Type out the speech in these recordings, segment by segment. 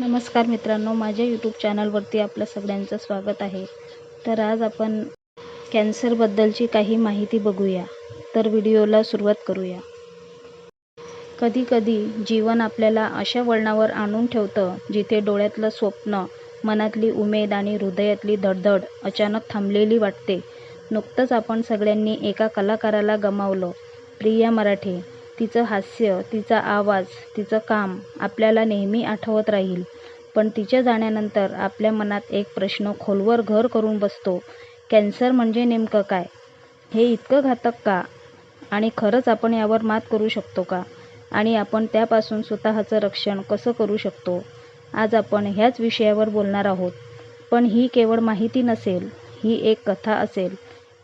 नमस्कार मित्रांनो माझ्या यूट्यूब चॅनलवरती आपलं सगळ्यांचं स्वागत आहे. तर आज आपण कॅन्सरबद्दलची काही माहिती बघूया. तर व्हिडिओला सुरुवात करूया. कधीकधी जीवन आपल्याला अशा वळणावर आणून ठेवतं जिथे डोळ्यातलं स्वप्न मनातली उमेद आणि हृदयातली धडधड अचानक थांबलेली वाटते. नुकतंच आपण सगळ्यांनी एका कलाकाराला गमावलं प्रिया मराठे. तिचं हास्य तिचा आवाज तिचं काम आपल्याला नेहमी आठवत राहील. पण तिच्या जाण्यानंतर आपल्या मनात एक प्रश्न खोलवर घर करून बसतो. कॅन्सर म्हणजे नेमकं काय? हे इतकं घातक का? आणि खरंच आपण यावर मात करू शकतो का? आणि आपण त्यापासून स्वतःचं रक्षण कसं करू शकतो? आज आपण ह्याच विषयावर बोलणार आहोत. पण ही केवळ माहिती नसेल ही एक कथा असेल.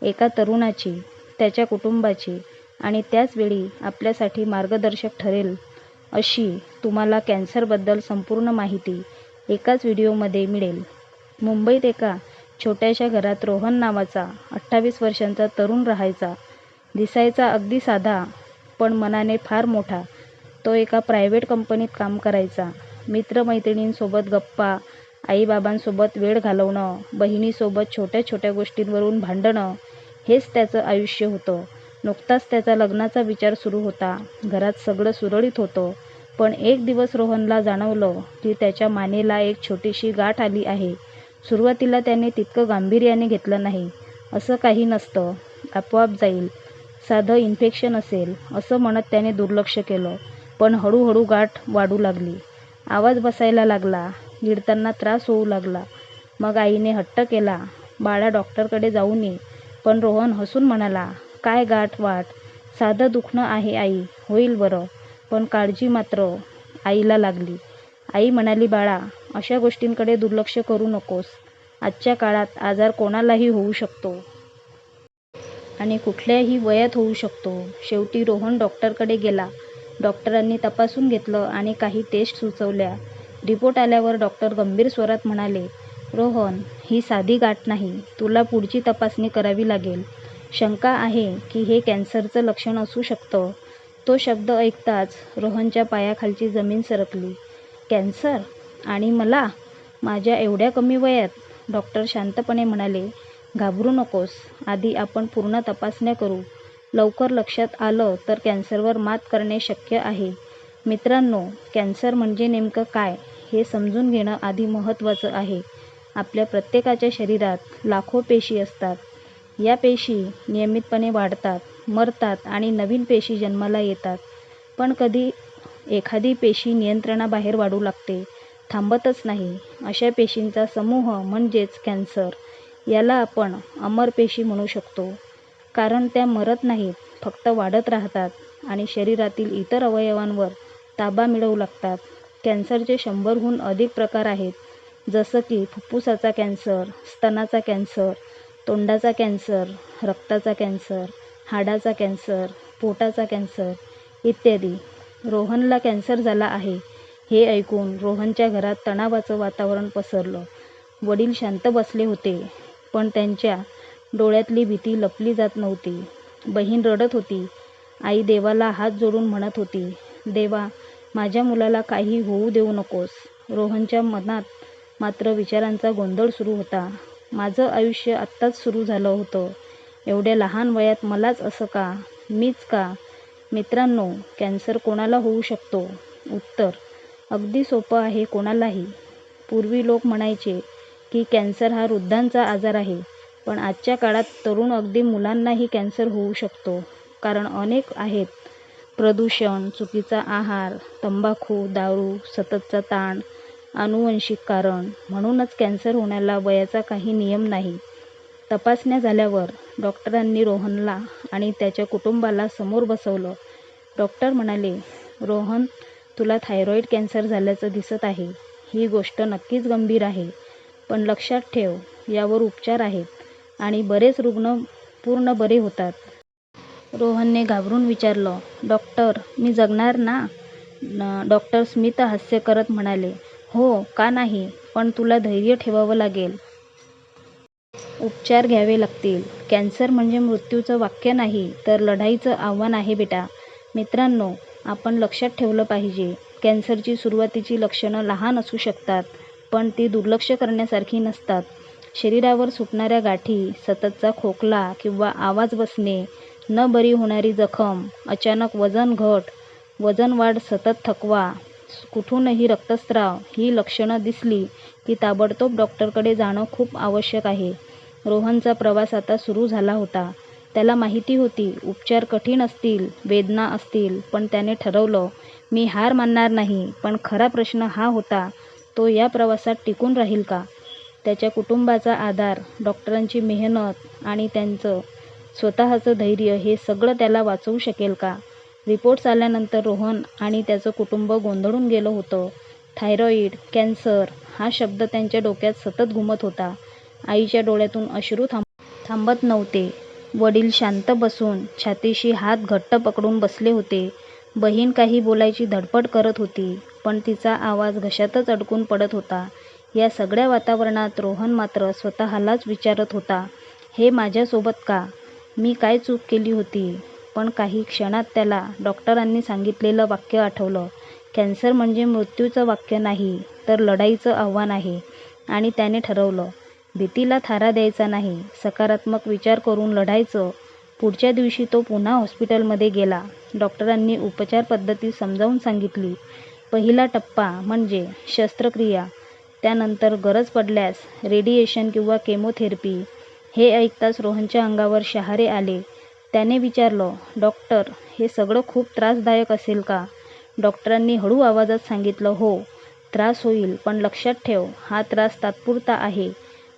एका तरुणाची त्याच्या कुटुंबाची आणि त्याचवेळी आपल्यासाठी मार्गदर्शक ठरेल अशी तुम्हाला कॅन्सरबद्दल संपूर्ण माहिती एकाच व्हिडिओमध्ये मिळेल. मुंबईत एका छोट्याशा घरात रोहन नावाचा अठ्ठावीस वर्षांचा तरुण राहायचा. दिसायचा अगदी साधा पण मनाने फार मोठा. तो एका प्रायव्हेट कंपनीत काम करायचा. मित्रमैत्रिणींसोबत गप्पा आईबाबांसोबत वेळ घालवणं बहिणीसोबत छोट्या छोट्या गोष्टींवरून भांडणं हेच त्याचं आयुष्य होतं. नुकताच त्याचा लग्नाचा विचार सुरू होता. घरात सगळं सुरळीत होतं. पण एक दिवस रोहनला जाणवलं की त्याच्या मानेला एक छोटीशी गाठ आली आहे. सुरुवातीला त्याने तितकं गांभीर्याने घेतलं नाही. असं काही नसतं. आपोआप जाईल. साधं इन्फेक्शन असेल असं म्हणत त्याने दुर्लक्ष केलं. पण हळूहळू गाठ वाढू लागली. आवाज बसायला लागला. गिळताना त्रास होऊ लागला. मग आईने हट्ट केला. बाळा डॉक्टरकडे जाऊन ये. पण रोहन हसून म्हणाला काय गाठ वाट? साधं दुखणं आहे आई. होईल बरं. पण काळजी मात्र आईला लागली. आई म्हणाली बाळा अशा गोष्टींकडे दुर्लक्ष करू नकोस. आजच्या काळात आजार कोणालाही होऊ शकतो आणि कुठल्याही वयात होऊ शकतो. शेवटी रोहन डॉक्टरकडे गेला. डॉक्टरांनी तपासून घेतलं आणि काही टेस्ट सुचवल्या. रिपोर्ट आल्यावर डॉक्टर गंभीर स्वरात म्हणाले रोहन ही साधी गाठ नाही. तुला पुढची तपासणी करावी लागेल. शंका आहे की हे कॅन्सरचं लक्षण असू शकतं. तो शब्द ऐकताच रोहनच्या पायाखालची जमीन सरकली. कॅन्सर? आणि मला? माझ्या एवढ्या कमी वयात? डॉक्टर शांतपणे म्हणाले. घाबरू नकोस. आधी आपण पूर्ण तपासण्या करू. लवकर लक्षात आलं तर कॅन्सरवर मात करणे शक्य आहे. मित्रांनो कॅन्सर म्हणजे नेमकं काय हे समजून घेणं आधी महत्त्वाचं आहे. आपल्या प्रत्येकाच्या शरीरात लाखो पेशी असतात. या पेशी नियमितपणे वाढतात मरतात आणि नवीन पेशी जन्माला येतात. पण कधी एखादी पेशी नियंत्रणाबाहेर वाढू लागते थांबतच नाही. अशा पेशींचा समूह म्हणजेच कॅन्सर याला आपण अमर पेशी म्हणू शकतो. कारण त्या मरत नाहीत फक्त वाढत राहतात आणि शरीरातील इतर अवयवांवर ताबा मिळवू लागतात. कॅन्सरचे शंभरहून अधिक प्रकार आहेत जसं की फुफ्फुसाचा कॅन्सर स्तनाचा कॅन्सर तोंडाचा कॅन्सर रक्ताचा कॅन्सर हाडाचा कॅन्सर पोटाचा कॅन्सर इत्यादी. रोहनला कॅन्सर झाला आहे. हे ऐकून रोहनच्या घरात तणावाचं वातावरण पसरलं. वडील शांत बसले होते पण त्यांच्या डोळ्यातली भीती लपली जात नव्हती. बहीण रडत होती. आई देवाला हात जोडून म्हणत होती देवा माझ्या मुलाला काही होऊ देऊ नकोस. रोहनच्या मनात मात्र विचारांचा गोंधळ सुरू होता. माझं आयुष्य आत्ताच सुरू झालं होतं. एवढ्या लहान वयात मलाच असं का? मीच का? मित्रांनो कॅन्सर कोणाला होऊ शकतो? उत्तर अगदी सोपं आहे कोणालाही. पूर्वी लोक म्हणायचे की कॅन्सर हा वृद्धांचा आजार आहे पण आजच्या काळात तरुण अगदी मुलांनाही कॅन्सर होऊ शकतो कारण अनेक आहेत. प्रदूषण चुकीचा आहार तंबाखू दारू सततचा ताण आनुवंशिक कारण. म्हणूनच कॅन्सर होण्याला वयाचा काही नियम नाही. तपासण्या झाल्यावर डॉक्टरांनी रोहनला आणि त्याच्या कुटुंबाला समोर बसवलं. डॉक्टर म्हणाले रोहन तुला थायरॉईड कॅन्सर झाल्याचं दिसत आहे. ही गोष्ट नक्कीच गंभीर आहे. पण लक्षात ठेव यावर उपचार आहेत आणि बरेच रुग्ण पूर्ण बरे होतात. रोहनने घाबरून विचारलं डॉक्टर मी जगणार ना? डॉक्टर स्मित हास्य करत म्हणाले हो का नाही? पण तुला धैर्य ठेवावं लागेल. उपचार घ्यावे लागतील. कॅन्सर म्हणजे मृत्यूचं वाक्य नाही तर लढाईचं आव्हान आहे बेटा. मित्रांनो आपण लक्षात ठेवलं पाहिजे कॅन्सरची सुरुवातीची लक्षणं लहान असू शकतात पण ती दुर्लक्ष करण्यासारखी नसतात. शरीरावर सुटणाऱ्या गाठी सततचा खोकला किंवा आवाज बसणे न बरी होणारी जखम अचानक वजन घट वजन वाढ सतत थकवा कुठूनही रक्तस्राव ही लक्षणं दिसली की ताबडतोब डॉक्टरकडे जाणं खूप आवश्यक आहे. रोहनचा प्रवास आता सुरू झाला होता. त्याला माहिती होती उपचार कठीण असतील वेदना असतील पण त्याने ठरवलं मी हार मानणार नाही पण खरा प्रश्न हा होता तो या प्रवासात टिकून राहील का? त्याच्या कुटुंबाचा आधार डॉक्टरांची मेहनत आणि त्यांचं स्वतःचं धैर्य हे सगळं त्याला वाचवू शकेल का? रिपोर्ट्स आल्यानंतर रोहन आणि त्याचं कुटुंब गोंधळून गेलं होतं. थायरॉईड कॅन्सर हा शब्द त्यांच्या डोक्यात सतत घुमत होता. आईच्या डोळ्यातून अश्रू थांब थांबत नव्हते. वडील शांत बसून छातीशी हात घट्ट पकडून बसले होते. बहीण काही बोलायची धडपड करत होती पण तिचा आवाज घशातच अडकून पडत होता. या सगळ्या वातावरणात रोहन मात्र स्वतःलाच विचारत होता हे माझ्यासोबत का? मी काय चूक केली होती? पण काही क्षणात त्याला डॉक्टरांनी सांगितलेलं वाक्य आठवलं. कॅन्सर म्हणजे मृत्यूचं वाक्य नाही तर लढाईचं आव्हान आहे आणि त्याने ठरवलं. भीतीला थारा द्यायचा नाही सकारात्मक विचार करून लढायचं. पुढच्या दिवशी तो पुन्हा हॉस्पिटलमध्ये गेला. डॉक्टरांनी उपचार पद्धती समजावून सांगितली. पहिला टप्पा म्हणजे शस्त्रक्रिया. त्यानंतर गरज पडल्यास रेडिएशन किंवा केमोथेरपी. हे ऐकताच रोहनच्या अंगावर शहारे आले. त्याने विचारलं डॉक्टर हे सगळं खूप त्रासदायक असेल का? डॉक्टरांनी हळू आवाजात सांगितलं हो त्रास होईल पण लक्षात ठेव हा त्रास तात्पुरता आहे.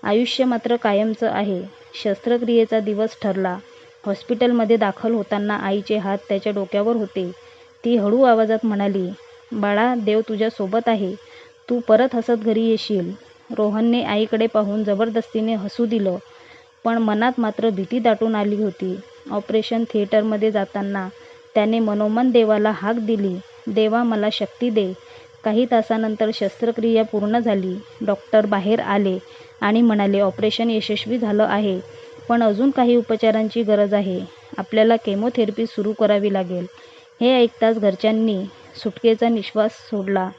आयुष्य मात्र कायमचं आहे. शस्त्रक्रियेचा दिवस ठरला. हॉस्पिटलमध्ये दाखल होताना आईचे हात त्याच्या डोक्यावर होते. ती हळू आवाजात म्हणाली बाळा देव तुझ्यासोबत आहे. तू परत हसत घरी येशील. रोहनने आईकडे पाहून जबरदस्तीने हसू दिलं पण मनात मात्र भीती दाटून आली होती. ऑपरेशन थिएटरमध्ये जाताना त्याने मनोमन देवाला हाक दिली. देवा मला शक्ती दे. काही तासानंतर शस्त्रक्रिया पूर्ण झाली. डॉक्टर बाहेर आले आणि म्हणाले ऑपरेशन यशस्वी झालं आहे पण अजून काही उपचारांची गरज आहे. आपल्याला केमोथेरपी सुरू करावी लागेल. हे ऐकताच घरच्यांनी सुटकेचा निश्वास सोडला.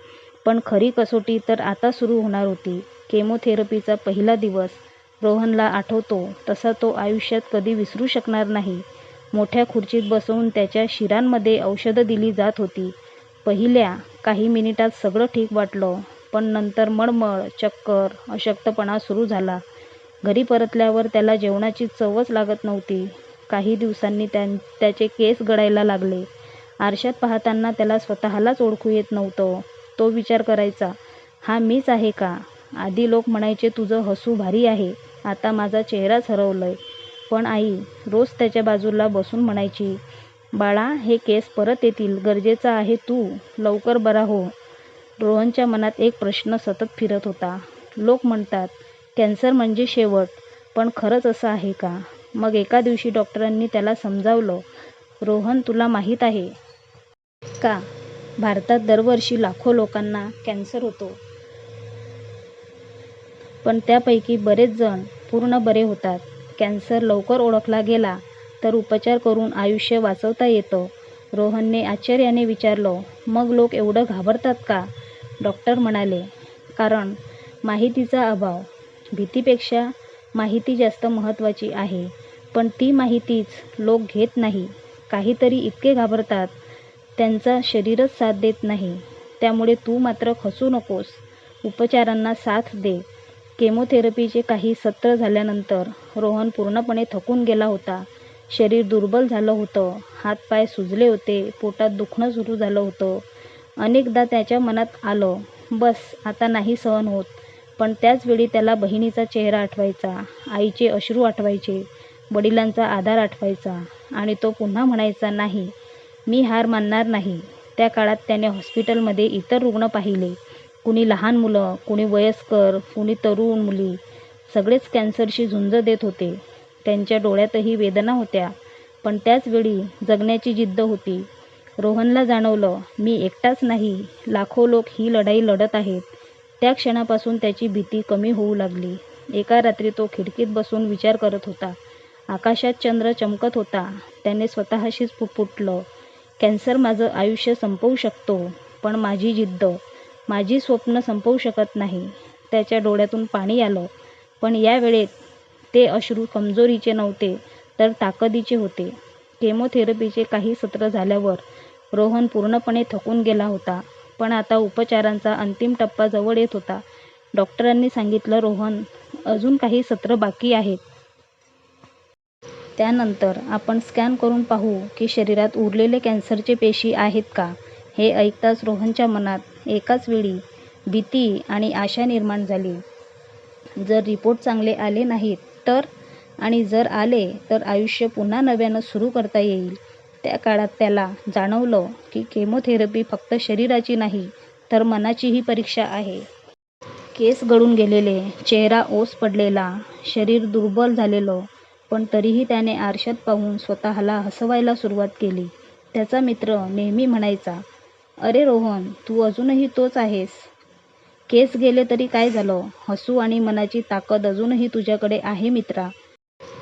पण खरी कसोटी तर आता सुरू होणार होती. केमोथेरपीचा पहिला दिवस रोहनला आठवतो तसा तो आयुष्यात कधी विसरू शकणार नाही. मोठ्या खुर्चीत बसवून त्याच्या शिरांमध्ये औषधं दिली जात होती. पहिल्या काही मिनिटात सगळं ठीक वाटलं पण नंतर मळमळ चक्कर अशक्तपणा सुरू झाला. घरी परतल्यावर त्याला जेवणाची चवच लागत नव्हती. काही दिवसांनी त्या त्याचे केस गळायला लागले. आरशात पाहताना त्याला स्वतःलाच ओळखू येत नव्हतं. तो विचार करायचा हा मीच आहे का? आधी लोक म्हणायचे तुझं हसू भारी आहे. आता माझा चेहराच हरवलंय पण आई रोज त्याच्या बाजूला बसून म्हणायची बाळा हे केस परत येतील गरजेचं आहे तू. लवकर बरा हो. रोहनच्या मनात एक प्रश्न सतत फिरत होता. लोक म्हणतात कॅन्सर म्हणजे शेवट पण खरंच असं आहे का? मग एका दिवशी डॉक्टरांनी त्याला समजावलं रोहन तुला माहीत आहे का? भारतात दरवर्षी लाखो लोकांना कॅन्सर होतो. पण त्यापैकी बरेच जण पूर्ण बरे होतात. कॅन्सर लवकर ओळखला गेला तर उपचार करून आयुष्य वाचवता येतं. रोहनने आश्चर्याने विचारलं मग लोक एवढं घाबरतात का? डॉक्टर म्हणाले कारण माहितीचा अभाव. भीतीपेक्षा माहिती जास्त महत्त्वाची आहे. पण ती माहितीच लोक घेत नाही. काहीतरी इतके घाबरतात. त्यांचा शरीरच साथ देत नाही. त्यामुळे तू मात्र खचू नकोस. उपचारांना साथ दे. केमोथेरपीचे काही सत्र झाल्यानंतर रोहन पूर्णपणे थकून गेला होता. शरीर दुर्बल झालं होतं. हातपाय सुजले होते. पोटात दुखणं सुरू झालं होतं. अनेकदा त्याच्या मनात आलं बस आता नाही सहन होत. पण त्याचवेळी त्याला बहिणीचा चेहरा आठवायचा आईचे अश्रू आठवायचे वडिलांचा आधार आठवायचा आणि तो पुन्हा म्हणायचा नाही मी हार मानणार नाही. त्या काळात त्याने हॉस्पिटलमध्ये इतर रुग्ण पाहिले. कुणी लहान मुलं कुणी वयस्कर कुणी तरुण मुली सगळेच कॅन्सरशी झुंज देत होते. त्यांच्या डोळ्यातही वेदना होत्या. पण त्याचवेळी जगण्याची जिद्द होती. रोहनला जाणवलं मी एकटाच नाही. लाखो लोक ही लढाई लढत आहेत. त्या क्षणापासून त्याची भीती कमी होऊ लागली. एका रात्री तो खिडकीत बसून विचार करत होता. आकाशात चंद्र चमकत होता. त्याने स्वतःशीच पुटपुटलं कॅन्सर माझं आयुष्य संपवू शकतो पण माझी जिद्द माझी स्वप्न संपवू शकत नाही. त्याच्या डोळ्यातून पाणी आलं. पण या वेळेत ते अश्रू कमजोरीचे नव्हते तर ताकदीचे होते. केमोथेरपीचे काही सत्र झाल्यावर रोहन पूर्णपणे थकून गेला होता. पण आता उपचारांचा अंतिम टप्पा जवळ येत होता. डॉक्टरांनी सांगितलं रोहन अजून काही सत्र बाकी आहेत. त्यानंतर आपण स्कॅन करून पाहू की शरीरात उरलेले कॅन्सरचे पेशी आहेत का. हे ऐकताच रोहनच्या मनात एकाच वेळी भीती आणि आशा निर्माण झाली. जर रिपोर्ट चांगले आले नाहीत तर आणि जर आले तर आयुष्य पुन्हा नव्यानं सुरू करता येईल. त्या काळात त्याला जाणवलं की केमोथेरपी फक्त शरीराची नाही तर मनाचीही परीक्षा आहे. केस गळून गेलेले चेहरा ओस पडलेला शरीर दुर्बल झालेलं पण तरीही त्याने आरशात पाहून स्वतःला हसवायला सुरुवात केली. त्याचा मित्र नेहमी म्हणायचा अरे रोहन तू अजूनही तोच आहेस. केस गेले तरी काय झालं? हसू आणि मनाची ताकद अजूनही तुझ्याकडे आहे मित्रा.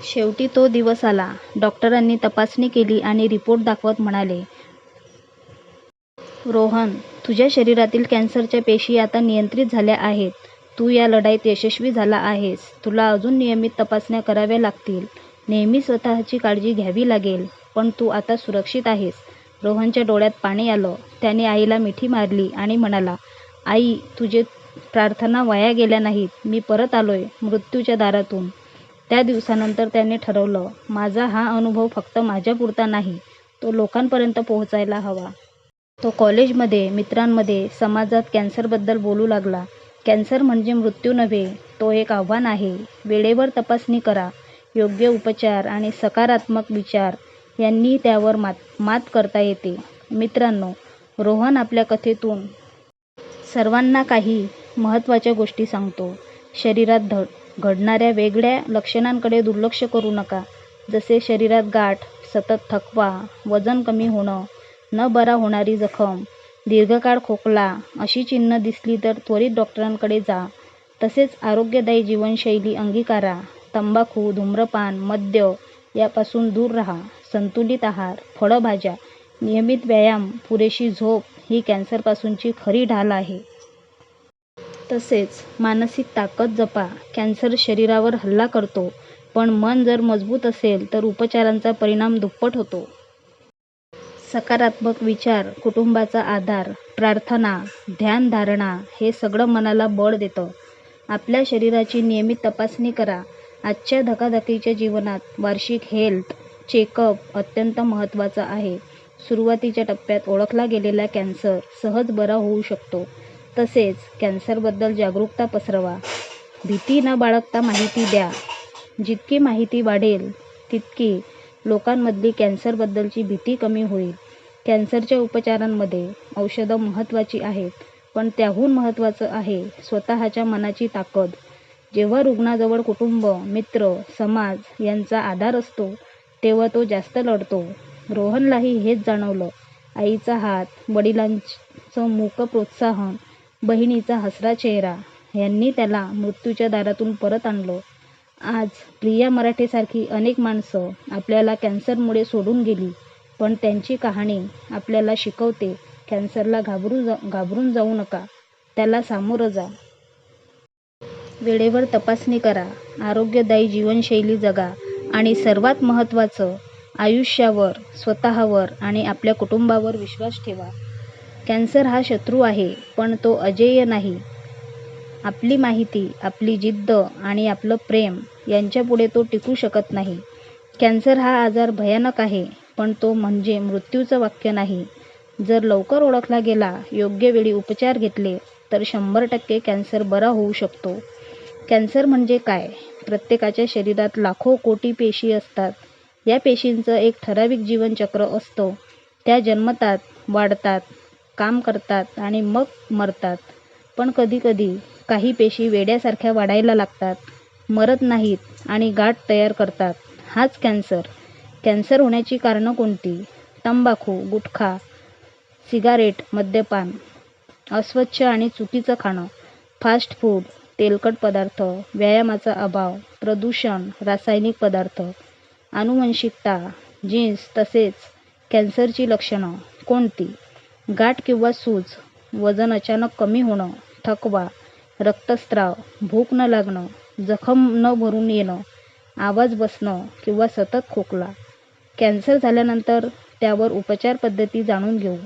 शेवटी तो दिवस आला. डॉक्टरांनी तपासणी केली आणि रिपोर्ट दाखवत म्हणाले रोहन तुझ्या शरीरातील कॅन्सरच्या पेशी आता नियंत्रित झाल्या आहेत. तू या लढाईत यशस्वी झाला आहेस. तुला अजून नियमित तपासण्या कराव्या लागतील. नेहमी स्वतःची काळजी घ्यावी लागेल पण तू आता सुरक्षित आहेस. रोहनच्या डोळ्यात पाणी आलं. त्याने आईला मिठी मारली आणि म्हणाला आई तुझे प्रार्थना वाया गेल्या नाहीत. मी परत आलोय मृत्यूच्या दारातून. त्या दिवसानंतर त्याने ठरवलं माझा हा अनुभव फक्त माझ्यापुरता नाही तो लोकांपर्यंत पोहोचायला हवा. तो कॉलेजमध्ये मित्रांमध्ये समाजात कॅन्सरबद्दल बोलू लागला. कॅन्सर म्हणजे मृत्यू नव्हे तो एक आव्हान आहे. वेळेवर तपासणी करा. योग्य उपचार आणि सकारात्मक विचार. यांनी त्यावर मात मात करता येते. मित्रांनो रोहन आपल्या कथेतून सर्वांना काही महत्त्वाच्या गोष्टी सांगतो. शरीरात धड घडणाऱ्या वेगळ्या लक्षणांकडे दुर्लक्ष करू नका. जसे शरीरात गाठ सतत थकवा वजन कमी होणं न बरा होणारी जखम दीर्घकाळ खोकला अशी चिन्ह दिसली तर त्वरित डॉक्टरांकडे जा. तसेच आरोग्यदायी जीवनशैली अंगीकारा तंबाखू धूम्रपान मद्य यापासून दूर राहा. संतुलित आहार फळभाज्या नियमित व्यायाम पुरेशी झोप ही कॅन्सरपासूनची खरी ढाल आहे. तसेच मानसिक ताकद जपा. कॅन्सर शरीरावर हल्ला करतो. पण मन जर मजबूत असेल तर उपचारांचा परिणाम दुप्पट होतो. सकारात्मक विचार कुटुंबाचा आधार प्रार्थना ध्यानधारणा हे सगळं मनाला बळ देतं. आपल्या शरीराची नियमित तपासणी करा. आजच्या धकाधकीच्या जीवनात वार्षिक हेल्थ चेकअप अत्यंत महत्त्वाचा आहे. सुरुवातीच्या टप्प्यात ओळखला गेलेला कॅन्सर सहज बरा होऊ शकतो. तसेच कॅन्सरबद्दल जागरूकता पसरवा. भीती न बाळगता माहिती द्या. जितकी माहिती वाढेल तितकी लोकांमधली कॅन्सरबद्दलची भीती कमी होईल. कॅन्सरच्या उपचारांमध्ये औषधं महत्त्वाची आहेत पण त्याहून महत्त्वाचं आहे स्वतःच्या मनाची ताकद. जेव्हा रुग्णाजवळ कुटुंब मित्र समाज यांचा आधार असतो तेव्हा तो जास्त लढतो रोहनलाही हेच जाणवलं. आईचा हात वडिलांचं मूक प्रोत्साहन बहिणीचा हसरा चेहरा यांनी त्याला मृत्यूच्या दारातून परत आणलं. आज प्रिया मराठेसारखी अनेक माणसं आपल्याला कॅन्सरमुळे सोडून गेली पण त्यांची कहाणी आपल्याला शिकवते कॅन्सरला घाबरू जा घाबरून जाऊ नका त्याला सामोरं जा. वेळेवर तपासणी करा आरोग्यदायी जीवनशैली जगा आणि सर्वात महत्त्वाचं आयुष्यावर स्वतःवर आणि आपल्या कुटुंबावर विश्वास ठेवा. कॅन्सर हा शत्रू आहे पण तो अजेय नाही. आपली माहिती आपली जिद्द आणि आपलं प्रेम यांच्यापुढे तो टिकू शकत नाही. कॅन्सर हा आजार भयानक आहे पण तो म्हणजे मृत्यूचं वाक्य नाही. जर लवकर ओळखला गेला योग्य वेळी उपचार घेतले तर शंभर टक्के कॅन्सर बरा होऊ शकतो. कॅन्सर म्हणजे काय? प्रत्येकाच्या शरीरात लाखो कोटी पेशी असतात. या पेशींचं एक ठराविक जीवनचक्र असतं. त्या जन्मतात वाढतात काम करतात आणि मग मरतात. पण कधीकधी काही पेशी वेड्यासारख्या वाढायला लागतात. मरत नाहीत आणि गाठ तयार करतात. हाच कॅन्सर. कॅन्सर होण्याची कारणं कोणती? तंबाखू गुटखा सिगारेट मद्यपान. अस्वच्छ आणि चुकीचं खाणं. फास्ट फूड तेलकट पदार्थ व्यायामाचा अभाव प्रदूषण रासायनिक पदार्थ आनुवंशिकता जीन्स तसेच कॅन्सरची लक्षणं कोणती? गाठ किंवा सूज वजन अचानक कमी होणं थकवा रक्तस्त्राव भूक न लागणं जखम न भरून येणं आवाज बसणं किंवा सतत खोकला. कॅन्सर झाल्यानंतर त्यावर उपचार पद्धती जाणून घेऊ.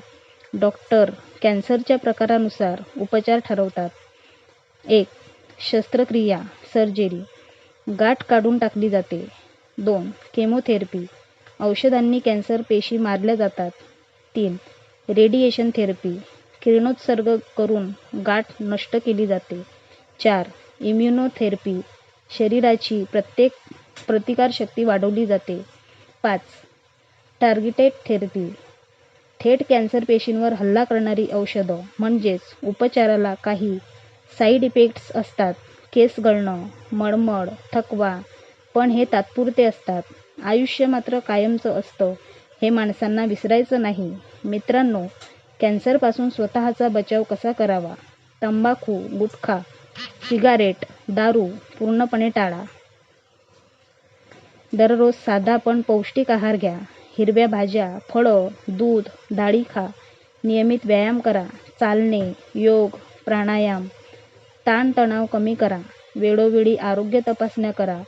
डॉक्टर कॅन्सरच्या प्रकारानुसार उपचार ठरवतात. एक शस्त्रक्रिया सर्जरी. गाठ काढून टाकली जाते. दोन केमोथेरपी. औषधांनी कॅन्सर पेशी मारल्या जातात. तीन रेडिएशन थेरपी. किरणोत्सर्ग करून गाठ नष्ट केली जाते. चार इम्युनोथेरपी. शरीराची प्रत्येक प्रतिकारशक्ती वाढवली जाते. पाच टार्गेटेड थेरपी. थेट कॅन्सर पेशींवर हल्ला करणारी औषधं म्हणजेच उपचाराला काही साईड इफेक्ट्स असतात. केस गळणं मळमळ थकवा पण हे तात्पुरते असतात. आयुष्य मात्र कायमचं असतं. हे माणसांना विसरायचं नाही. मित्रांनो कॅन्सरपासून स्वतःचा बचाव कसा करावा? तंबाखू गुटखा सिगारेट दारू पूर्णपणे टाळा. दररोज साधा पण पौष्टिक आहार घ्या. हिरव्या भाज्या फळं दूध डाळी खा. नियमित व्यायाम करा. चालणे योग प्राणायाम ताणतणाव कमी करा. वेळोवेळी आरोग्य तपासण्या करा.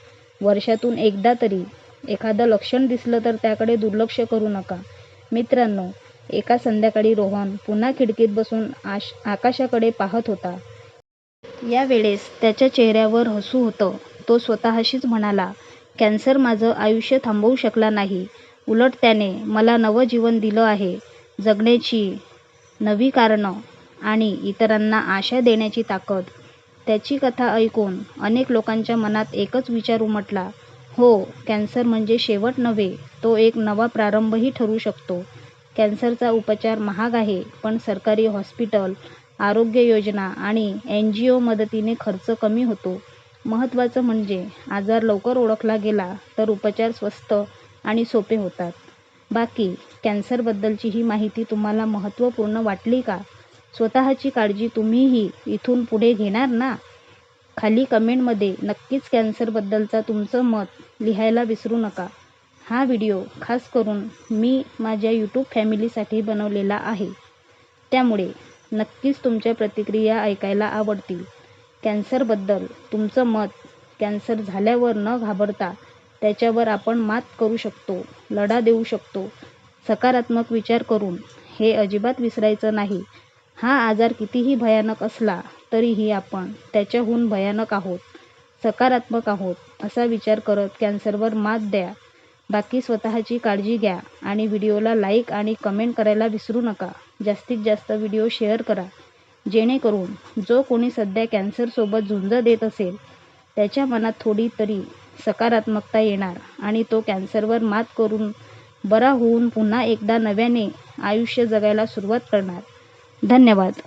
वर्षातून एकदा तरी एखादं लक्षण दिसलं तर त्याकडे दुर्लक्ष करू नका. मित्रांनो एका संध्याकाळी रोहन पुन्हा खिडकीत बसून आश आकाशाकडे पाहत होता. यावेळेस त्याच्या चेहऱ्यावर हसू होतं. तो स्वतःशीच म्हणाला कॅन्सर माझं आयुष्य थांबवू शकला नाही. उलट त्याने मला नवं जीवन दिलं आहे. जगण्याची नवी कारणं आणि इतरांना आशा देण्याची ताकद त्याची कथा ऐकून अनेक लोकांच्या मनात एकच विचार उमटला. हो कॅन्सर म्हणजे शेवट नव्हे तो एक नवा प्रारंभही ठरू शकतो. कॅन्सरचा उपचार महाग आहे पण सरकारी हॉस्पिटल आरोग्य योजना आणि एन जी ओ मदतीने खर्च कमी होतो. महत्त्वाचं म्हणजे आजार लवकर ओळखला गेला तर उपचार स्वस्त आणि सोपे होतात. बाकी कॅन्सरबद्दलची ही माहिती तुम्हाला महत्त्वपूर्ण वाटली का? स्वतःची काळजी तुम्हीही इथून पुढे घेणार ना? खाली कमेंटमध्ये नक्कीच कॅन्सरबद्दलचा तुमचं मत लिहायला विसरू नका. हा व्हिडिओ खास करून मी माझ्या यूट्यूब फॅमिलीसाठी बनवलेला आहे. त्यामुळे नक्कीच तुमच्या प्रतिक्रिया ऐकायला आवडतील. कॅन्सरबद्दल तुमचं मत कॅन्सर झाल्यावर न घाबरता त्याच्यावर आपण मात करू शकतो लढा देऊ शकतो. सकारात्मक विचार करून हे अजिबात विसरायचं नाही. हा आजार कितीही भयानक असला तरीही आपण त्याच्याहून भयानक आहोत सकारात्मक आहोत असा विचार करत कॅन्सरवर मात द्या. बाकी स्वतःची काळजी घ्या आणि व्हिडिओला लाईक आणि कमेंट करायला विसरू नका. जास्तीत जास्त व्हिडिओ शेअर करा. जेणेकरून जो कोणी सध्या कॅन्सरसोबत झुंज देत असेल त्याच्या मनात थोडी तरी सकारात्मकता येणार आणि तो कॅन्सरवर मात करून बरा होऊन पुन्हा एकदा नव्याने आयुष्य जगायला सुरुवात करणार. धन्यवाद.